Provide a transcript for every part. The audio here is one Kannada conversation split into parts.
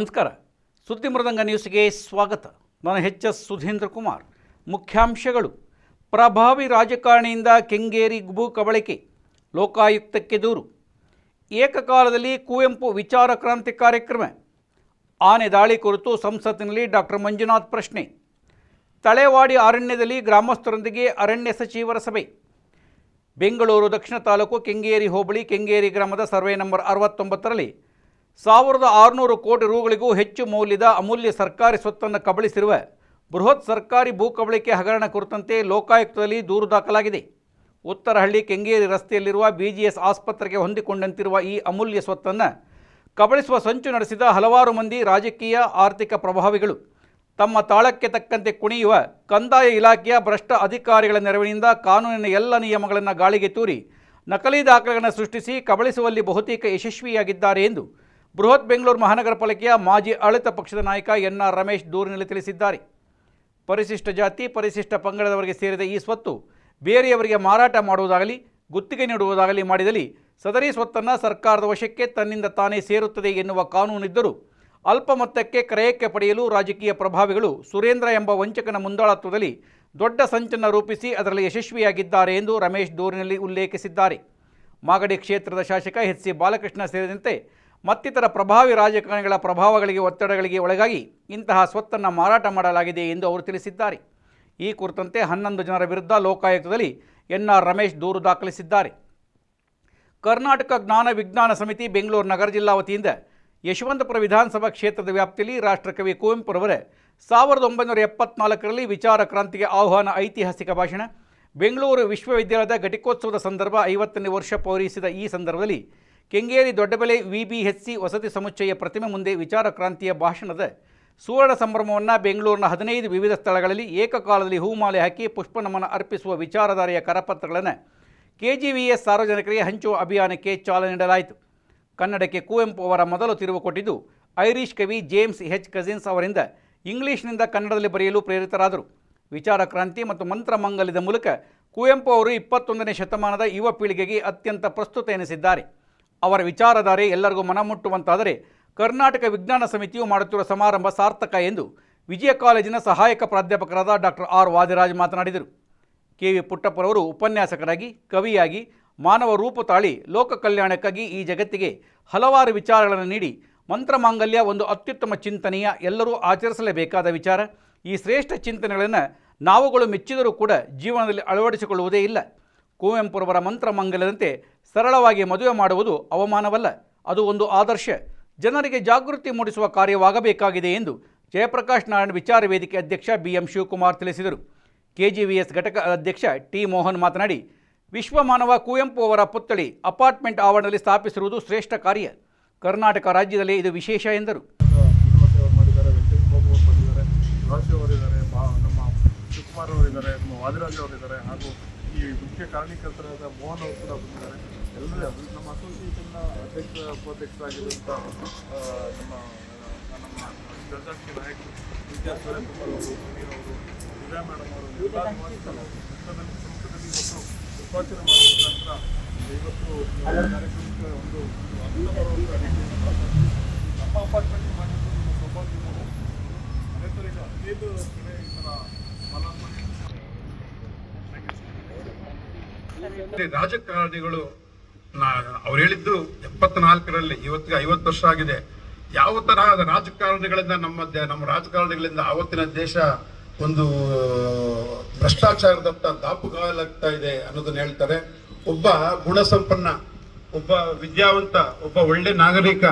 ನಮಸ್ಕಾರ. ಸುದ್ದಿ ಮೃದಂಗ ನ್ಯೂಸ್ಗೆ ಸ್ವಾಗತ. ನಾನು ಎಚ್ ಎಸ್ ಸುಧೀಂದ್ರ ಕುಮಾರ್. ಮುಖ್ಯಾಂಶಗಳು. ಪ್ರಭಾವಿ ರಾಜಕಾರಣಿಯಿಂದ ಕೆಂಗೇರಿ ಗುಬು ಕಬಳಿಕೆ. ಲೋಕಾಯುಕ್ತಕ್ಕೆ ದೂರು. ಏಕಕಾಲದಲ್ಲಿ ಕುವೆಂಪು ವಿಚಾರ ಕ್ರಾಂತಿ ಕಾರ್ಯಕ್ರಮ. ಆನೆ ದಾಳಿ ಕುರಿತು ಸಂಸತ್ತಿನಲ್ಲಿ ಡಾಕ್ಟರ್ ಮಂಜುನಾಥ್ ಪ್ರಶ್ನೆ. ತಳೆವಾಡಿ ಅರಣ್ಯದಲ್ಲಿ ಗ್ರಾಮಸ್ಥರೊಂದಿಗೆ ಅರಣ್ಯ ಸಚಿವರ ಸಭೆ. ಬೆಂಗಳೂರು ದಕ್ಷಿಣ ತಾಲೂಕು ಕೆಂಗೇರಿ ಹೋಬಳಿ, ಕೆಂಗೇರಿ ಗ್ರಾಮದ ಸರ್ವೆ ನಂಬರ್ ಅರವತ್ತೊಂಬತ್ತರಲ್ಲಿ ಸಾವಿರದ ಆರುನೂರು ಕೋಟಿ ರುಗಳಿಗೂ ಹೆಚ್ಚು ಮೌಲ್ಯದ ಅಮೂಲ್ಯ ಸರ್ಕಾರಿ ಸ್ವತ್ತನ್ನು ಕಬಳಿಸಿರುವ ಬೃಹತ್ ಸರ್ಕಾರಿ ಭೂ ಕಬಳಿಕೆ ಹಗರಣ ಕುರಿತಂತೆ ಲೋಕಾಯುಕ್ತದಲ್ಲಿ ದೂರು ದಾಖಲಾಗಿದೆ. ಉತ್ತರಹಳ್ಳಿ ಕೆಂಗೇರಿ ರಸ್ತೆಯಲ್ಲಿರುವ ಬಿಜಿಎಸ್ ಆಸ್ಪತ್ರೆಗೆ ಹೊಂದಿಕೊಂಡಂತಿರುವ ಈ ಅಮೂಲ್ಯ ಸ್ವತ್ತನ್ನು ಕಬಳಿಸುವ ಸಂಚು ನಡೆಸಿದ ಹಲವಾರು ಮಂದಿ ರಾಜಕೀಯ, ಆರ್ಥಿಕ ಪ್ರಭಾವಿಗಳು. ತಮ್ಮ ತಾಳಕ್ಕೆ ತಕ್ಕಂತೆ ಕುಣಿಯುವ ಕಂದಾಯ ಇಲಾಖೆಯ ಭ್ರಷ್ಟ ಅಧಿಕಾರಿಗಳ ನೆರವಿನಿಂದ ಕಾನೂನಿನ ಎಲ್ಲ ನಿಯಮಗಳನ್ನು ಗಾಳಿಗೆ ತೂರಿ ನಕಲಿ ದಾಖಲೆಗಳನ್ನು ಸೃಷ್ಟಿಸಿ ಕಬಳಿಸುವಲ್ಲಿ ಬಹುತೇಕ ಯಶಸ್ವಿಯಾಗಿದ್ದಾರೆ ಎಂದು ಬೃಹತ್ ಬೆಂಗಳೂರು ಮಹಾನಗರ ಪಾಲಿಕೆಯ ಮಾಜಿ ಆಡಳಿತ ಪಕ್ಷದ ನಾಯಕ ಎನ್ ಆರ್ ರಮೇಶ್ ದೂರಿನಲ್ಲಿ ತಿಳಿಸಿದ್ದಾರೆ. ಪರಿಶಿಷ್ಟ ಜಾತಿ, ಪರಿಶಿಷ್ಟ ಪಂಗಡದವರಿಗೆ ಸೇರಿದ ಈ ಸ್ವತ್ತು ಬೇರೆಯವರಿಗೆ ಮಾರಾಟ ಮಾಡುವುದಾಗಲಿ, ಗುತ್ತಿಗೆ ನೀಡುವುದಾಗಲಿ ಮಾಡಿದಲ್ಲಿ ಸದರಿ ಸ್ವತ್ತನ್ನು ಸರ್ಕಾರದ ವಶಕ್ಕೆ ತನ್ನಿಂದ ತಾನೇ ಸೇರುತ್ತದೆ ಎನ್ನುವ ಕಾನೂನಿದ್ದರೂ ಅಲ್ಪ ಮೊತ್ತಕ್ಕೆ ಕ್ರಯಕ್ಕೆ ಪಡೆಯಲು ರಾಜಕೀಯ ಪ್ರಭಾವಿಗಳು ಸುರೇಂದ್ರ ಎಂಬ ವಂಚಕನ ಮುಂದಾಳತ್ವದಲ್ಲಿ ದೊಡ್ಡ ಸಂಚನ್ನು ರೂಪಿಸಿ ಅದರಲ್ಲಿ ಯಶಸ್ವಿಯಾಗಿದ್ದಾರೆ ಎಂದು ರಮೇಶ್ ದೂರಿನಲ್ಲಿ ಉಲ್ಲೇಖಿಸಿದ್ದಾರೆ. ಮಾಗಡಿ ಕ್ಷೇತ್ರದ ಶಾಸಕ ಎಚ್ ಸಿ ಬಾಲಕೃಷ್ಣ ಸೇರಿದಂತೆ ಮತ್ತಿತರ ಪ್ರಭಾವಿ ರಾಜಕಾರಣಿಗಳ ಪ್ರಭಾವಗಳಿಗೆ, ಒತ್ತಡಗಳಿಗೆ ಒಳಗಾಗಿ ಇಂತಹ ಸ್ವತ್ತನ್ನು ಮಾರಾಟ ಮಾಡಲಾಗಿದೆ ಎಂದು ಅವರು ತಿಳಿಸಿದ್ದಾರೆ. ಈ ಕುರಿತಂತೆ ಹನ್ನೊಂದು ಜನರ ವಿರುದ್ಧ ಲೋಕಾಯುಕ್ತದಲ್ಲಿ ಎನ್ ಆರ್ ರಮೇಶ್ ದೂರು ದಾಖಲಿಸಿದ್ದಾರೆ. ಕರ್ನಾಟಕ ಜ್ಞಾನ ವಿಜ್ಞಾನ ಸಮಿತಿ ಬೆಂಗಳೂರು ನಗರ ಜಿಲ್ಲಾ ವತಿಯಿಂದ ಯಶವಂತಪುರ ವಿಧಾನಸಭಾ ಕ್ಷೇತ್ರದ ವ್ಯಾಪ್ತಿಯಲ್ಲಿ ರಾಷ್ಟ್ರಕವಿ ಕುವೆಂಪುರವರ ಸಾವಿರದ ಒಂಬೈನೂರ ಎಪ್ಪತ್ನಾಲ್ಕರಲ್ಲಿ ವಿಚಾರ ಕ್ರಾಂತಿಗೆ ಆಹ್ವಾನ ಐತಿಹಾಸಿಕ ಭಾಷಣ. ಬೆಂಗಳೂರು ವಿಶ್ವವಿದ್ಯಾಲಯದ ಘಟಿಕೋತ್ಸವದ ಸಂದರ್ಭ ಐವತ್ತನೇ ವರ್ಷ ಪೂರೈಸಿದ ಈ ಸಂದರ್ಭದಲ್ಲಿ ಕೆಂಗೇರಿ ದೊಡ್ಡಬೆಲೆ ವಿಬಿಎಚ್ಸಿ ವಸತಿ ಸಮುಚ್ಚಯ ಪ್ರತಿಮೆ ಮುಂದೆ ವಿಚಾರ ಕ್ರಾಂತಿಯ ಭಾಷಣದ ಸುವರ್ಣ ಸಂಭ್ರಮವನ್ನು ಬೆಂಗಳೂರಿನ ಹದಿನೈದು ವಿವಿಧ ಸ್ಥಳಗಳಲ್ಲಿ ಏಕಕಾಲದಲ್ಲಿ ಹೂಮಾಲೆ ಹಾಕಿ ಪುಷ್ಪನಮನ ಅರ್ಪಿಸುವ ವಿಚಾರಧಾರೆಯ ಕರಪತ್ರಗಳನ್ನು ಕೆಜಿವಿಎಸ್ ಸಾರ್ವಜನಿಕರಿಗೆ ಹಂಚುವ ಅಭಿಯಾನಕ್ಕೆ ಚಾಲನೆ ನೀಡಲಾಯಿತು. ಕನ್ನಡಕ್ಕೆ ಕುವೆಂಪು ಅವರ ಮೊದಲು ತಿರುವು ಕೊಟ್ಟಿದ್ದು ಐರಿಷ್ ಕವಿ ಜೇಮ್ಸ್ ಹೆಚ್ ಕಜಿನ್ಸ್ ಅವರಿಂದ ಇಂಗ್ಲಿಷ್ನಿಂದ ಕನ್ನಡದಲ್ಲಿ ಬರೆಯಲು ಪ್ರೇರಿತರಾದರು. ವಿಚಾರ ಕ್ರಾಂತಿ ಮತ್ತು ಮಂತ್ರಮಂಗಲ್ಯದ ಮೂಲಕ ಕುವೆಂಪು ಅವರು ಇಪ್ಪತ್ತೊಂದನೇ ಶತಮಾನದ ಯುವ ಪೀಳಿಗೆಗೆ ಅತ್ಯಂತ ಪ್ರಸ್ತುತ ಎನಿಸಿದ್ದಾರೆ. ಅವರ ವಿಚಾರಧಾರೆ ಎಲ್ಲರಿಗೂ ಮನಮುಟ್ಟುವಂತಾದರೆ ಕರ್ನಾಟಕ ವಿಜ್ಞಾನ ಸಮಿತಿಯು ಮಾಡುತ್ತಿರುವ ಸಮಾರಂಭ ಸಾರ್ಥಕ ಎಂದು ವಿಜಯ ಕಾಲೇಜಿನ ಸಹಾಯಕ ಪ್ರಾಧ್ಯಾಪಕರಾದ ಡಾಕ್ಟರ್ ಆರ್ ವಾದಿರಾಜ್ ಮಾತನಾಡಿದರು. ಕೆ ವಿ ಪುಟ್ಟಪ್ಪರವರು ಉಪನ್ಯಾಸಕರಾಗಿ, ಕವಿಯಾಗಿ, ಮಾನವ ರೂಪು ತಾಳಿ ಲೋಕ ಕಲ್ಯಾಣಕ್ಕಾಗಿ ಈ ಜಗತ್ತಿಗೆ ಹಲವಾರು ವಿಚಾರಗಳನ್ನು ನೀಡಿ ಮಂತ್ರಮಾಂಗಲ್ಯ ಒಂದು ಅತ್ಯುತ್ತಮ ಚಿಂತನೆಯ ಎಲ್ಲರೂ ಆಚರಿಸಲೇಬೇಕಾದ ವಿಚಾರ. ಈ ಶ್ರೇಷ್ಠ ಚಿಂತನೆಗಳನ್ನು ನಾವುಗಳು ಮೆಚ್ಚಿದರೂ ಕೂಡ ಜೀವನದಲ್ಲಿ ಅಳವಡಿಸಿಕೊಳ್ಳುವುದೇ ಇಲ್ಲ. ಕುವೆಂಪುರವರ ಮಂತ್ರಮಾಂಗಲ್ಯದಂತೆ ಸರಳವಾಗಿ ಮದುವೆ ಮಾಡುವುದು ಅವಮಾನವಲ್ಲ. ಅದು ಒಂದು ಆದರ್ಶ. ಜನರಿಗೆ ಜಾಗೃತಿ ಮೂಡಿಸುವ ಕಾರ್ಯವಾಗಬೇಕಾಗಿದೆ ಎಂದು ಜಯಪ್ರಕಾಶ್ ನಾರಾಯಣ ವಿಚಾರ ವೇದಿಕೆ ಅಧ್ಯಕ್ಷ ಬಿ ಎಂ ಶಿವಕುಮಾರ್ ತಿಳಿಸಿದರು. ಕೆಜಿವಿಎಸ್ ಘಟಕ ಅಧ್ಯಕ್ಷ ಟಿ ಮೋಹನ್ ಮಾತನಾಡಿ, ವಿಶ್ವಮಾನವ ಕುವೆಂಪು ಅವರ ಪುತ್ಥಳಿ ಅಪಾರ್ಟ್ಮೆಂಟ್ ಆವರಣದಲ್ಲಿ ಸ್ಥಾಪಿಸಿರುವುದು ಶ್ರೇಷ್ಠ ಕಾರ್ಯ. ಕರ್ನಾಟಕ ರಾಜ್ಯದಲ್ಲಿ ಇದು ವಿಶೇಷ ಎಂದರು. ಮೋಹನ್ ಅವರು ಕೂಡ ಬಂದಿದ್ದಾರೆ. ಎಲ್ಲರೂ ನಮ್ಮ ಅಸೋಸಿಯೇಷನ್ನ ಅಧ್ಯಕ್ಷ ನಮ್ಮ ನಮ್ಮ ಜನಜಾತಿ ನಾಯಕರು ವಿದ್ಯಾ ಸುರೇಂದ್ರಕುಮಾರ್ ವಿಜಯ ಮೇಡಮ್ ಅವರು ಇವತ್ತು ಮಾಡಿದ ನಂತರ ಕಾರ್ಯಕ್ರಮಕ್ಕೆ ಒಂದು ನಮ್ಮ ಅಪಾರ್ಟ್ಮೆಂಟ್ ಮಾಡಿದ್ದು ನಮ್ಮ ಹದಿನೈದು ಕಡೆ ಈ ಥರ ರಾಜಕಾರಣಿಗಳು ಅವ್ರು ಹೇಳಿದ್ದು ಎಪ್ಪತ್ನಾಲ್ಕರಲ್ಲಿ, ಇವತ್ತಿಗೆ ಐವತ್ತು ವರ್ಷ ಆಗಿದೆ. ಯಾವ ತರಹದ ರಾಜಕಾರಣಿಗಳಿಂದ ನಮ್ಮ ನಮ್ಮ ರಾಜಕಾರಣಿಗಳಿಂದ ಆವತ್ತಿನ ದೇಶ ಒಂದು, ಭ್ರಷ್ಟಾಚಾರದತ್ತ ದಾಪುಗಾಲಾಗ್ತಾ ಇದೆ ಅನ್ನೋದನ್ನ ಹೇಳ್ತಾರೆ. ಒಬ್ಬ ಗುಣಸಂಪನ್ನ, ಒಬ್ಬ ವಿದ್ಯಾವಂತ, ಒಬ್ಬ ಒಳ್ಳೆ ನಾಗರಿಕ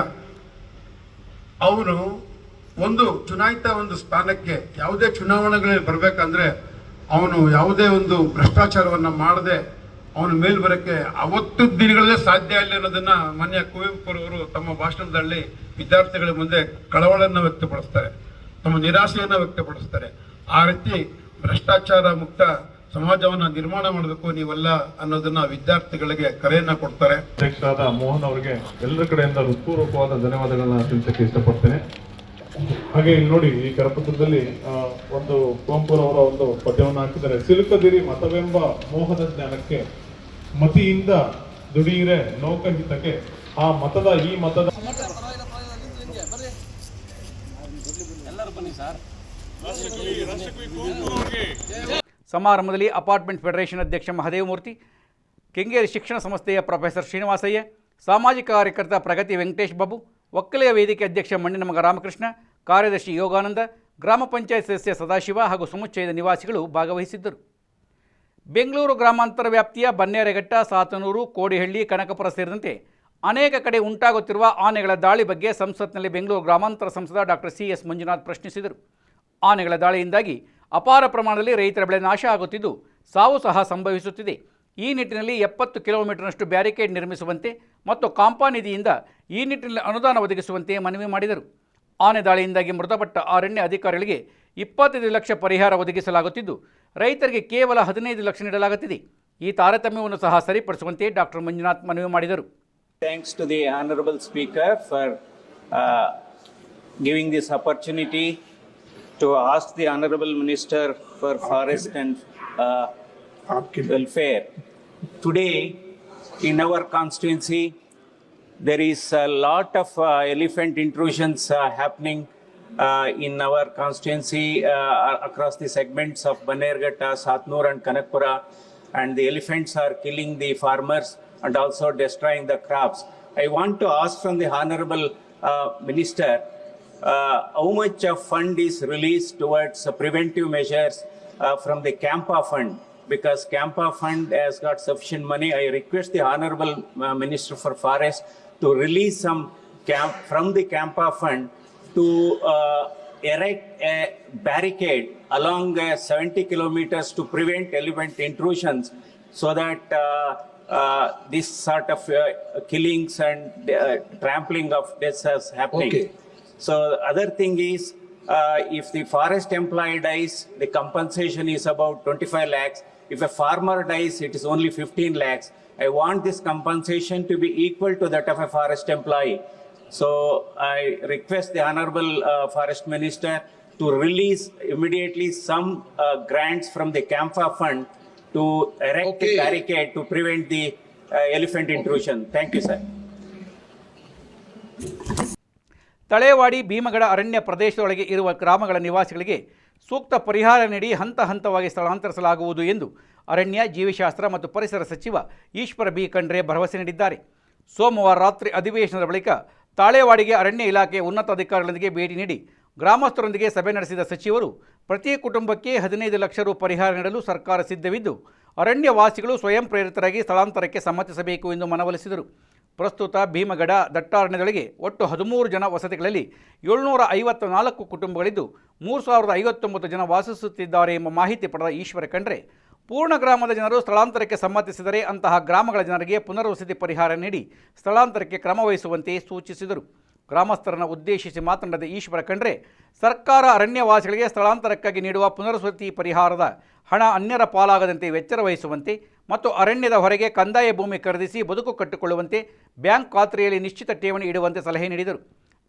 ಅವನು ಒಂದು ಚುನಾಯಿತ ಒಂದು ಸ್ಥಾನಕ್ಕೆ ಯಾವುದೇ ಚುನಾವಣೆಗಳಲ್ಲಿ ಬರಬೇಕಂದ್ರೆ ಅವನು ಯಾವುದೇ ಒಂದು ಭ್ರಷ್ಟಾಚಾರವನ್ನ ಮಾಡದೆ ಅವನ ಮೇಲೆ ಬರಕ್ಕೆ ಅವತ್ತು ದಿನಗಳಲ್ಲೇ ಸಾಧ್ಯ ಇಲ್ಲ ಅನ್ನೋದನ್ನ ಮಾನ್ಯ ಕುವೆಂಪುರವರು ತಮ್ಮ ಭಾಷಣದಲ್ಲಿ ವಿದ್ಯಾರ್ಥಿಗಳ ಮುಂದೆ ಕಳವಳನ್ನ ವ್ಯಕ್ತಪಡಿಸ್ತಾರೆ. ತಮ್ಮ ನಿರಾಸೆಯನ್ನು ವ್ಯಕ್ತಪಡಿಸ್ತಾರೆ. ಆ ರೀತಿ ಭ್ರಷ್ಟಾಚಾರ ಮುಕ್ತ ಸಮಾಜವನ್ನ ನಿರ್ಮಾಣ ಮಾಡಬೇಕು ನೀವೆಲ್ಲ ಅನ್ನೋದನ್ನ ವಿದ್ಯಾರ್ಥಿಗಳಿಗೆ ಕರೆಯನ್ನ ಕೊಡ್ತಾರೆ. ಅಧ್ಯಕ್ಷರಾದ ಮೋಹನ್ ಅವರಿಗೆ ಎಲ್ಲರ ಕಡೆಯಿಂದ ಹೃತ್ಪೂರ್ವಕವಾದ ಧನ್ಯವಾದಗಳನ್ನ ತಿಳಿಸಕ್ಕೆ ಇಷ್ಟಪಡ್ತೇನೆ. ಹಾಗೆ ನೋಡಿ, ಈ ಕರಪತ್ರದಲ್ಲಿ ಒಂದು ಕುವೆಂಪುರವರ ಒಂದು ಪದ್ಯವನ್ನು ಹಾಕಿದ್ದಾರೆ. ಸಿಲುಕದಿರಿ ಮತವೆಂಬ ಮೋಹದ ಜ್ಞಾನಕ್ಕೆ, ಮತಿಯಿಂದ ದುಡಿಯಿರೆ ಲೋಕಹಿತಕ್ಕೆ. ಆ ಮತದ ಈ ಮತದ ಸಮಾರಂಭದಲ್ಲಿ ಅಪಾರ್ಟ್ಮೆಂಟ್ ಫೆಡರೇಷನ್ ಅಧ್ಯಕ್ಷ ಮಹದೇವಮೂರ್ತಿ ಕೆಂಗೇರಿ ಶಿಕ್ಷಣ ಸಂಸ್ಥೆಯ ಪ್ರೊಫೆಸರ್ ಶ್ರೀನಿವಾಸಯ್ಯ, ಸಾಮಾಜಿಕ ಕಾರ್ಯಕರ್ತ ಪ್ರಗತಿ ವೆಂಕಟೇಶ್ ಬಾಬು, ಒಕ್ಕಲೆಯ ವೇದಿಕೆ ಅಧ್ಯಕ್ಷ ಮಣ್ಣಿನ ಮಗ ರಾಮಕೃಷ್ಣ ಕಾರ್ಯದರ್ಶಿ ಯೋಗಾನಂದ, ಗ್ರಾಮ ಪಂಚಾಯತ್ ಸದಸ್ಯ ಸದಾಶಿವ ಹಾಗೂ ಸಮುಚ್ಚಯದ ನಿವಾಸಿಗಳು ಭಾಗವಹಿಸಿದ್ದರು. ಬೆಂಗಳೂರು ಗ್ರಾಮಾಂತರ ವ್ಯಾಪ್ತಿಯ ಬನ್ನೇರೆಘಟ್ಟ, ಸಾತನೂರು, ಕೋಡಿಹಳ್ಳಿ, ಕನಕಪುರ ಸೇರಿದಂತೆ ಅನೇಕ ಕಡೆ ಉಂಟಾಗುತ್ತಿರುವ ಆನೆಗಳ ದಾಳಿ ಬಗ್ಗೆ ಸಂಸತ್ನಲ್ಲಿ ಬೆಂಗಳೂರು ಗ್ರಾಮಾಂತರ ಸಂಸದ ಡಾಕ್ಟರ್ ಸಿ ಎಸ್ ಮಂಜುನಾಥ್ ಪ್ರಶ್ನಿಸಿದರು. ಆನೆಗಳ ದಾಳಿಯಿಂದಾಗಿ ಅಪಾರ ಪ್ರಮಾಣದಲ್ಲಿ ರೈತರ ಬೆಳೆ ನಾಶ ಆಗುತ್ತಿದ್ದು ಸಾವು ಸಹ ಸಂಭವಿಸುತ್ತಿದೆ. ಈ ನಿಟ್ಟಿನಲ್ಲಿ ಎಪ್ಪತ್ತು ಕಿಲೋಮೀಟರ್ನಷ್ಟು ಬ್ಯಾರಿಕೇಡ್ ನಿರ್ಮಿಸುವಂತೆ ಮತ್ತು ಕಾಂಪಾ ನಿಧಿಯಿಂದ ಈ ನಿಟ್ಟಿನಲ್ಲಿ ಅನುದಾನ ಒದಗಿಸುವಂತೆ ಮನವಿ ಮಾಡಿದರು. ಆನೆ ದಾಳಿಯಿಂದಾಗಿ ಮೃತಪಟ್ಟ ಅರಣ್ಯ ಅಧಿಕಾರಿಗಳಿಗೆ ಇಪ್ಪತ್ತೈದು ಲಕ್ಷ ಪರಿಹಾರ ಒದಗಿಸಲಾಗುತ್ತಿದ್ದು ರೈತರಿಗೆ ಕೇವಲ ಹದಿನೈದು ಲಕ್ಷ ನೀಡಲಾಗುತ್ತಿದೆ. ಈ ತಾರತಮ್ಯವನ್ನು ಸಹ ಸರಿಪಡಿಸುವಂತೆ ಡಾಕ್ಟರ್ ಮಂಜುನಾಥ್ ಮನವಿ ಮಾಡಿದರು. Thanks to the honourable speaker for giving this opportunity to ask the honourable minister for forest and welfare today in our constituency there is a lot of uh, elephant intrusions uh, happening uh, in our constituency across the segments of Banerghatta, Satnur, and Kanakpura, and the elephants are killing the farmers and also destroying the crops. I want to ask from the Honorable uh, Minister uh, how much of fund is released towards uh, preventive measures uh, from the Campa fund because Campa fund has got sufficient money. I request the Honorable uh, Minister for Forest to release some camp from the Campa fund to uh, erect a barricade along uh, 70 kilometers to prevent elephant intrusions so that uh, uh, this sort of uh, killings and uh, trampling of deaths is happening. Okay. So other thing is, uh, if the forest employee dies, the compensation is about 25 lakhs. If a farmer dies, it is only 15 lakhs. I want this compensation to be equal to that of a forest employee. So I request the Honorable uh, Forest Minister to release immediately some uh, grants from the CAMFA Fund to erect Okay. a barricade to prevent the uh, elephant intrusion. Thank you, sir. Talewadi Bhimgad ಅರಣ್ಯ ಪ್ರದೇಶದೊಳಗೆ ಇರುವ ಗ್ರಾಮಗಳ ನಿವಾಸಿಗಳಿಗೆ ಸೂಕ್ತ ಪರಿಹಾರ ನೀಡಿ ಹಂತ ಹಂತವಾಗಿ ಸ್ಥಳಾಂತರಿಸಲಾಗುವುದು ಎಂದು ಅರಣ್ಯ, ಜೀವಿಶಾಸ್ತ್ರ ಮತ್ತು ಪರಿಸರ ಸಚಿವ ಈಶ್ವರ ಬಿ. ಖಂಡ್ರೆ ಭರವಸೆ ನೀಡಿದ್ದಾರೆ. ಸೋಮವಾರ ರಾತ್ರಿ ಅಧಿವೇಶನದ ಬಳಿಕ ತಾಳೆವಾಡಿಗೆ ಅರಣ್ಯ ಇಲಾಖೆ ಉನ್ನತ ಅಧಿಕಾರಿಗಳೊಂದಿಗೆ ಭೇಟಿ ನೀಡಿ ಗ್ರಾಮಸ್ಥರೊಂದಿಗೆ ಸಭೆ ನಡೆಸಿದ ಸಚಿವರು, ಪ್ರತಿ ಕುಟುಂಬಕ್ಕೆ ಹದಿನೈದು ಲಕ್ಷ ರು ಪರಿಹಾರ ನೀಡಲು ಸರ್ಕಾರ ಸಿದ್ಧವಿದ್ದು, ಅರಣ್ಯವಾಸಿಗಳು ಸ್ವಯಂ ಪ್ರೇರಿತರಾಗಿ ಸ್ಥಳಾಂತರಕ್ಕೆ ಸಮ್ಮತಿಸಬೇಕು ಎಂದು ಮನವೊಲಿಸಿದರು. ಪ್ರಸ್ತುತ ಭೀಮಗಡ ದಟ್ಟಾರಣ್ಯದೊಳಗೆ ಒಟ್ಟು ಹದಿಮೂರು ಜನ ವಸತಿಗಳಲ್ಲಿ ಏಳ್ನೂರ ಐವತ್ತ ನಾಲ್ಕು ಕುಟುಂಬಗಳಿದ್ದು, ಮೂರು ಸಾವಿರದ ಐವತ್ತೊಂಬತ್ತು ಜನ ವಾಸಿಸುತ್ತಿದ್ದಾರೆ ಎಂಬ ಮಾಹಿತಿ ಪಡೆದ ಈಶ್ವರ ಖಂಡ್ರೆ ಪೂರ್ಣ ಗ್ರಾಮದ ಜನರು ಸ್ಥಳಾಂತರಕ್ಕೆ ಸಮ್ಮತಿಸಿದರೆ ಅಂತಹ ಗ್ರಾಮಗಳ ಜನರಿಗೆ ಪುನರ್ವಸತಿ ಪರಿಹಾರ ನೀಡಿ ಸ್ಥಳಾಂತರಕ್ಕೆ ಕ್ರಮ ವಹಿಸುವಂತೆ ಸೂಚಿಸಿದರು. ಗ್ರಾಮಸ್ಥರನ್ನು ಉದ್ದೇಶಿಸಿ ಮಾತನಾಡಿದ ಈಶ್ವರ ಖಂಡ್ರೆ, ಸರ್ಕಾರ ಅರಣ್ಯವಾಸಿಗಳಿಗೆ ಸ್ಥಳಾಂತರಕ್ಕಾಗಿ ನೀಡುವ ಪುನರ್ವಸತಿ ಪರಿಹಾರದ ಹಣ ಅನ್ಯರ ಪಾಲಾಗದಂತೆ ಎಚ್ಚರ ವಹಿಸುವಂತೆ ಮತ್ತು ಅರಣ್ಯದ ಹೊರಗೆ ಕಂದಾಯ ಭೂಮಿ ಖರೀದಿಸಿ ಬದುಕು ಕಟ್ಟಿಕೊಳ್ಳುವಂತೆ ಬ್ಯಾಂಕ್ ಖಾತ್ರಿಯಲ್ಲಿ ನಿಶ್ಚಿತ ಠೇವಣಿ ಇಡುವಂತೆ ಸಲಹೆ ನೀಡಿದರು.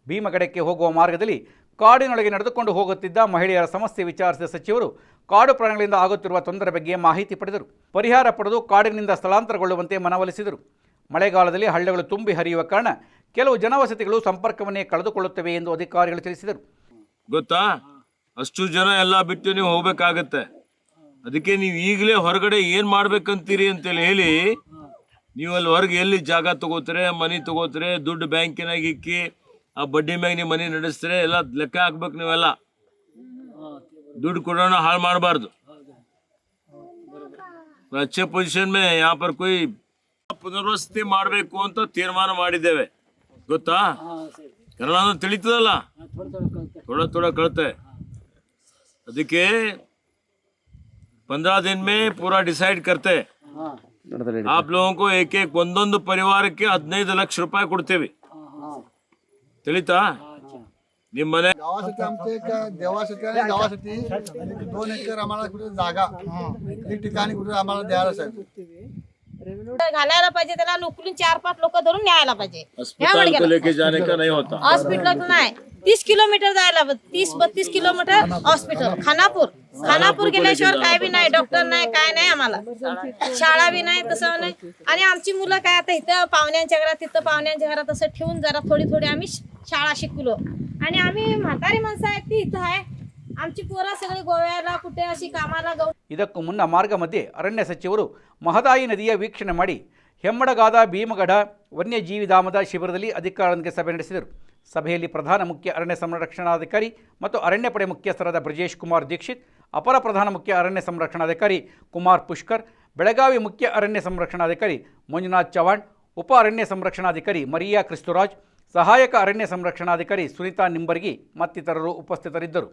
ಭೀಮಗಡಕ್ಕೆ ಹೋಗುವ ಮಾರ್ಗದಲ್ಲಿ ಕಾಡಿನೊಳಗೆ ನಡೆದುಕೊಂಡು ಹೋಗುತ್ತಿದ್ದ ಮಹಿಳೆಯರ ಸಮಸ್ಯೆ ವಿಚಾರಿಸಿದ ಸಚಿವರು, ಕಾಡು ಪ್ರಾಣಿಗಳಿಂದ ಆಗುತ್ತಿರುವ ತೊಂದರೆ ಬಗ್ಗೆ ಮಾಹಿತಿ ಪಡೆದರು. ಪರಿಹಾರ ಪಡೆದು ಕಾಡಿನಿಂದ ಸ್ಥಳಾಂತರಗೊಳ್ಳುವಂತೆ ಮನವೊಲಿಸಿದರು. ಮಳೆಗಾಲದಲ್ಲಿ ಹಳ್ಳಗಳು ತುಂಬಿ ಹರಿಯುವ ಕಾರಣ ಕೆಲವು ಜನವಸತಿಗಳು ಸಂಪರ್ಕವನ್ನೇ ಕಳೆದುಕೊಳ್ಳುತ್ತವೆ ಎಂದು ಅಧಿಕಾರಿಗಳು ತಿಳಿಸಿದರು. ಗೊತ್ತಾ? ಅಷ್ಟು ಜನ ಎಲ್ಲ ಬಿಟ್ಟು ನೀವು ಹೋಗ್ಬೇಕಾಗತ್ತೆ. ಅದಕ್ಕೆ ನೀವು ಈಗಲೇ ಹೊರಗಡೆ ಏನು ಮಾಡ್ಬೇಕಂತೀರಿ ಅಂತೇಳಿ ಹೇಳಿ ನೀವು ಅಲ್ಲಿ ಹೊರಗೆ ಎಲ್ಲಿ ಜಾಗ ತಗೋತಾರೆ, ಮನಿ ತಗೋತಾರೆ, ದುಡ್ಡು ಬ್ಯಾಂಕಿನಾಗ ಇಕ್ಕಿ ಆ ಬಡ್ಡಿ ಮ್ಯಾಗ ನೀವು ಮನಿ ನಡೆಸ್ತಾರೆ ಎಲ್ಲ ಲೆಕ್ಕ ಹಾಕ್ಬೇಕು ನೀವೆಲ್ಲ ದುಡ್ಡು ಕೊಡೋಣ ಹಾಳು ಮಾಡಬಾರ್ದು अच्छे पोजीशन में यहाँ पर कोई ಪುನರ್ವಸತಿ ಮಾಡಬೇಕು ಅಂತ ತೀರ್ಮಾನ ಮಾಡಿದ್ದೇವೆ ಗೊತ್ತಾ ಕನ್ನಡ ಅಂದ್ರೆ ತಿಳಿತದಲ್ಲ थोड़ा थोड़ा कळते ಅದಕ್ಕೆ पंद्रह दिन में पूरा डिसाइड करते आप लोगों को एक एक ಒಂದೊಂದು ಪರಿವಾರಕ್ಕೆ ಹದಿನೈದು ಲಕ್ಷ ರೂಪಾಯಿ ಕೊಡ್ತೇವೆ ತಿಳಿತಾ ನಿಮ್ಮ ಮನೆ गावासाठी आमचं एक देवासाठी आणि गावासाठी दोन एकर आम्हाला कुठे जागा एक ठिकाणी कुठे आम्हाला द्यायला साहेब घालायला पाहिजे त्याला नोकरून चार पाच लोक धरून न्यायला पाहिजे ह्या अस्पताल को मडक्याला. लेके जाने का नहीं होता हॉस्पिटल नाही तीस किलोमीटर जायला तीस बत्तीस किलोमीटर हॉस्पिटल खानापूर खानापूर गेल्याशिवाय काय बी नाही डॉक्टर नाही काय नाही आम्हाला शाळा बी नाही तसं नाही आणि आमची मुलं काय आता इथं पाहुण्यांच्या घरात तिथं पाहुण्यांच्या घरात असं ठेवून जरा थोडी थोडी आम्ही श- शाळा शिकलो आणि आम्ही म्हातारी माणसं आहेत ती इथं आहे आमची पोरं सगळी गोव्याला कुठे अशी कामाला गौ ಇದಕ್ಕೂ ಮುನ್ನ ಮಾರ್ಗ ಮಧ್ಯೆ ಅರಣ್ಯ ಸಚಿವರು ಮಹದಾಯಿ ನದಿಯ ವೀಕ್ಷಣೆ ಮಾಡಿ ಹೆಮ್ಮಡಗಾದ ಭೀಮಗಢ ವನ್ಯಜೀವಿಧಾಮದ ಶಿಬಿರದಲ್ಲಿ ಅಧಿಕಾರಿಗಳೊಂದಿಗೆ ಸಭೆ ನಡೆಸಿದರು ಸಭೆಯಲ್ಲಿ ಪ್ರಧಾನ ಮುಖ್ಯ ಅರಣ್ಯ ಸಂರಕ್ಷಣಾಧಿಕಾರಿ ಮತ್ತು ಅರಣ್ಯ ಪಡೆ ಮುಖ್ಯಸ್ಥರಾದ ಬ್ರಜೇಶ್ ಕುಮಾರ್ ದೀಕ್ಷಿತ್, ಅಪರ ಪ್ರಧಾನ ಮುಖ್ಯ ಅರಣ್ಯ ಸಂರಕ್ಷಣಾಧಿಕಾರಿ ಕುಮಾರ್ ಪುಷ್ಕರ್, ಬೆಳಗಾವಿ ಮುಖ್ಯ ಅರಣ್ಯ ಸಂರಕ್ಷಣಾಧಿಕಾರಿ ಮಂಜುನಾಥ್ ಚವಾಣ್ ಉಪ ಅರಣ್ಯ ಸಂರಕ್ಷಣಾಧಿಕಾರಿ ಮರಿಯಾ ಕ್ರಿಸ್ತುರಾಜ್, ಸಹಾಯಕ ಅರಣ್ಯ ಸಂರಕ್ಷಣಾಧಿಕಾರಿ ಸುನಿತಾ ನಿಂಬರ್ಗಿ ಮತ್ತಿತರರು ಉಪಸ್ಥಿತರಿದ್ದರು.